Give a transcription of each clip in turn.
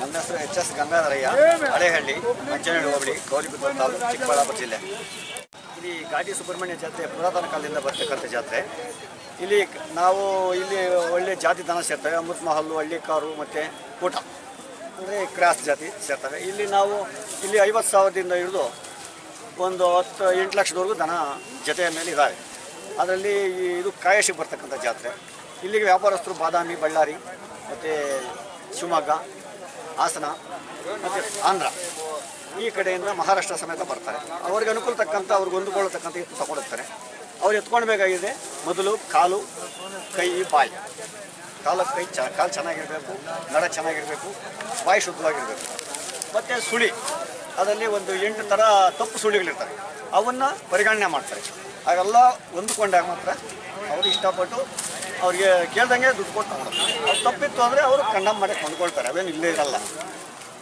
ನನ್ನ ಹೆಸರು H S Gangadharaiah, Halehalli Manchanahalli ಹೋಬಳಿ ಗೌರಿಬಿದೂರು ತಾಲೂಕು ಚಿಕ್ಕಬಳ್ಳಾಪುರ ಜಿಲ್ಲೆ. ಇಲ್ಲಿ ಗಾಟಿ ಸುಬ್ರಹ್ಮಣ್ಯ ಜಾತ್ರೆ ಪುರಾತನ ಕಾಲದಿಂದ ಬರ್ತಕ್ಕಂಥ ಜಾತ್ರೆ. ಇಲ್ಲಿ ನಾವು ಇಲ್ಲಿ ಒಳ್ಳೆ ಜಾತಿ ದನ ಸೇರ್ತವೆ, ಅಮೃತ ಮಹಲ್ಲು, ಹಳ್ಳಿ ಕಾರು ಮತ್ತು ಕೂಟ. ಅಂದರೆ ಕ್ರಾಸ್ ಜಾತಿ ಸೇರ್ತವೆ. ಇಲ್ಲಿ ನಾವು ಇಲ್ಲಿ ಐವತ್ತು ಸಾವಿರದಿಂದ ಹಿಡಿದು ಒಂದು ಹತ್ತು, ಎಂಟು ಲಕ್ಷದವರೆಗೂ ದನ ಜೊತೆಯ ಮೇಲೆ ಇದ್ದಾವೆ ಅದರಲ್ಲಿ ಇದು ಕಾಯಶಿಗೆ ಬರ್ತಕ್ಕಂಥ ಜಾತ್ರೆ. ಇಲ್ಲಿಗೆ ವ್ಯಾಪಾರಸ್ಥರು ಬಾದಾಮಿ, ಬಳ್ಳಾರಿ, ಮತ್ತು ಶಿವಮೊಗ್ಗ, ಹಾಸನ, ಮತ್ತು ಆಂಧ್ರ ಈ ಕಡೆಯಿಂದ ಮಹಾರಾಷ್ಟ್ರ ಸಮೇತ ಬರ್ತಾರೆ. ಅವ್ರಿಗೆ ಅನುಕೂಲ ತಕ್ಕಂಥ ಅವ್ರಿಗೆ ಹೊಂದಿಕೊಳ್ಳತಕ್ಕಂಥ ಎತ್ತು ತಗೊಂಡಿರ್ತಾರೆ ಅವ್ರು ಎತ್ಕೊಳ್ಬೇಕಾಗಿದೆ. ಮೊದಲು ಕಾಲು, ಕೈ, ಬಾಯಿ. ಕಾಲು ಕೈ ಚ, ಕಾಲು ಚೆನ್ನಾಗಿರಬೇಕು, ನಡ ಚೆನ್ನಾಗಿರಬೇಕು, ಬಾಯಿ ಶುದ್ಧವಾಗಿರಬೇಕು. ಮತ್ತು ಸುಳಿ. ಅದರಲ್ಲಿ ಒಂದು ಎಂಟು ಥರ ತಪ್ಪು ಸುಳಿಗಳಿರ್ತವೆ ಅವನ್ನ ಪರಿಗಣನೆ ಮಾಡ್ತಾರೆ. ಅವೆಲ್ಲ ಹೊಂದ್ಕೊಂಡಾಗ ಮಾತ್ರ ಅವರು ಇಷ್ಟಪಟ್ಟು ಅವ್ರಿಗೆ ಕೇಳ್ದಂಗೆ ದುಡ್ಡು ಕೊಟ್ಟು ತಗೊಳೋದು ಅವ್ರು ತಪ್ಪಿತ್ತು ಅಂದರೆ ಅವರು ಕಂಡಮ್ ಮಾಡಿ ಕೊಂಡ್ಕೊಳ್ತಾರೆ. ಅವೇನು ಇಲ್ಲೇ ಇರಲ್ಲ.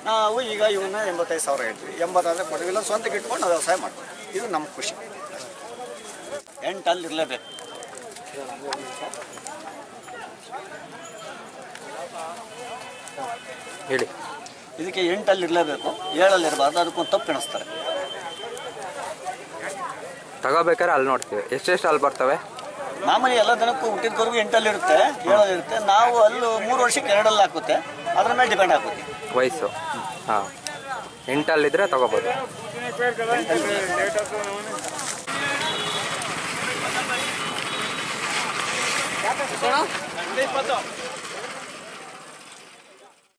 ನಾವು ಈಗ ಇವನ್ನ ಎಂಬತ್ತೈದು ಸಾವಿರ ಹೇಳ್ತೀವಿ. ಎಂಬತ್ತಾದರೆ ಕೊಡವಿಲ್ಲ, ಸ್ವಂತಕ್ಕೆ ಇಟ್ಕೊಂಡು ನಾವು ವ್ಯವಸಾಯ ಮಾಡ್ತೀವಿ. ಇದು ನಮ್ಮ ಖುಷಿ. ಎಂಟು ಅಲ್ಲಿ ಇರಲೇಬೇಕು. ಹೇಳಿ. ಇದಕ್ಕೆ ಎಂಟಲ್ಲಿ ಇರಲೇಬೇಕು. ಏಳಲ್ಲಿ ಇರಬಾರ್ದು ಅದಕ್ಕೊಂದು ತಪ್ಪು ಎಣಿಸ್ತಾರೆ. ತಗೋಬೇಕಾದ್ರೆ ಅಲ್ಲಿ ನೋಡ್ತೀವಿ. ಎಷ್ಟೆಷ್ಟು ಅಲ್ಲಿ ಬರ್ತವೆ? ಮಾಮೂಲಿ ಎಲ್ಲ ದಿನಕ್ಕೂ ಹುಟ್ಟಿದವರೆಗೂ ಎಂಟಲ್ಲಿ ಇರುತ್ತೆ ಏಳಲ್ಲಿ ಇರುತ್ತೆ. ನಾವು ಅಲ್ಲೂ ಮೂರು ವರ್ಷಕ್ಕೆ ಎರಡಲ್ಲಿ ಹಾಕುತ್ತೆ. ಅದ್ರ ಮೇಲೆ ಡಿಪೆಂಡ್ ಆಗುತ್ತೆ. ವಯಸ್ಸು. ಹಾಂ. ಎಂಟಲ್ಲಿದ್ದರೆ ತಗೋಬೋದು. sono?